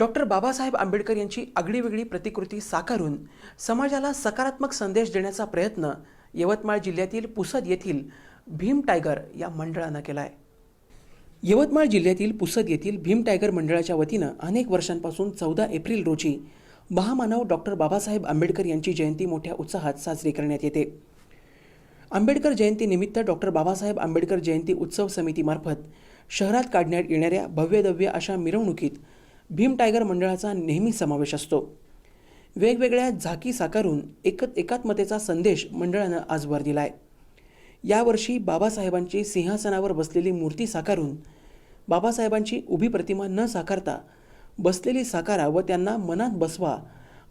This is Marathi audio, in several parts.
डॉक्टर बाबासाहेब आंबेडकर यांची आगळीवेगळी प्रतिकृती साकारून समाजाला सकारात्मक संदेश देण्याचा प्रयत्न यवतमाळ जिल्ह्यातील पुसद येथील भीम टायगर या मंडळानं केला आहे यवतमाळ जिल्ह्यातील पुसद येथील भीम टायगर मंडळाच्या वतीनं अनेक वर्षांपासून चौदा एप्रिल रोजी महामानव डॉक्टर बाबासाहेब आंबेडकर यांची जयंती मोठ्या उत्साहात साजरी करण्यात येते. आंबेडकर जयंतीनिमित्त डॉक्टर बाबासाहेब आंबेडकर जयंती उत्सव समितीमार्फत शहरात काढण्यात येणाऱ्या भव्यदव्य अशा मिरवणुकीत भीम टायगर मंडळाचा नेहमी समावेश असतो. वेगवेगळ्या झाकी साकारून एकत एकात्मतेचा संदेश मंडळानं आजवर दिला आहे यावर्षी बाबासाहेबांची सिंहासनावर बसलेली मूर्ती साकारून बाबासाहेबांची उभी प्रतिमा न साकारता बसलेली साकारा व त्यांना मनात बसवा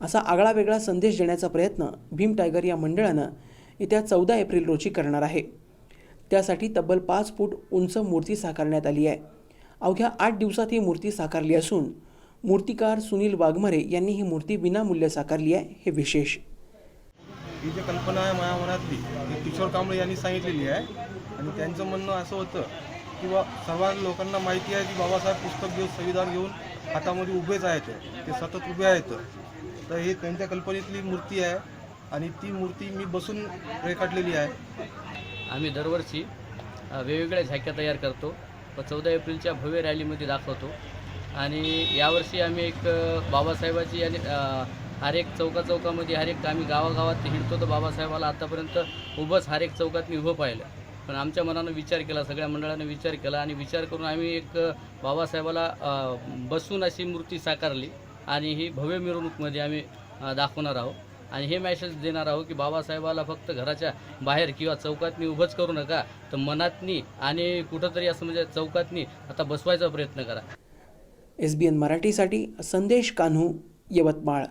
असा आगळा वेगळा संदेश देण्याचा प्रयत्न भीम टायगर या मंडळानं येत्या चौदा एप्रिल रोजी करणार आहे. त्यासाठी तब्बल पाच फूट उंच मूर्ती साकारण्यात आली आहे. अवघ्या आठ दिवसात ही मूर्ती साकारली असून मूर्तिकार सुनील वाघमारे यांनी ही मूर्ती विनामूल्य साकारली आहे हे विशेष. ही जी कल्पना आहे माझ्या मनातली ती किशोर कांबळे यांनी सांगितलेली आहे. आणि त्यांचं म्हणणं असं होतं की बा सर्व लोकांना माहिती आहे की बाबासाहेब पुस्तक घेऊन संविधान घेऊन हातामध्ये उभेच आहेत. ते सतत उभे आहेत. तर ही त्यांच्या कल्पनेतली मूर्ती आहे. आणि ती मूर्ती मी बसून रेखाटलेली आहे. आम्ही दरवर्षी वेगवेगळ्या झाक्या तयार करतो. व चौदा एप्रिलच्या भव्य रॅलीमध्ये दाखवतो. आणि यावर्षी आम्ही एक बाबासाहेबाची आणि हर एक चौका चौकामध्ये हर एक आम्ही गावागावात हिंडतो तर बाबासाहेबाला आतापर्यंत उभंच हर एक चौकात मी उभं पाहिलं. पण आमच्या मनानं विचार केला सगळ्या मंडळानं विचार केला आणि विचार करून आम्ही एक बाबासाहेबाला बसून अशी मूर्ती साकारली आणि ही भव्य मिरवणूकमध्ये आम्ही दाखवणार आहोत. आणि हे मॅसेज देणार आहोत की बाबासाहेबाला फक्त घराच्या बाहेर किंवा चौकातनी उभंच करू नका तर मनातनी आणि कुठंतरी असं म्हणजे चौकातनी आता बसवायचा प्रयत्न करा. एस बी एन मराठीसाठी संदेश कान्हू यवतमाळ.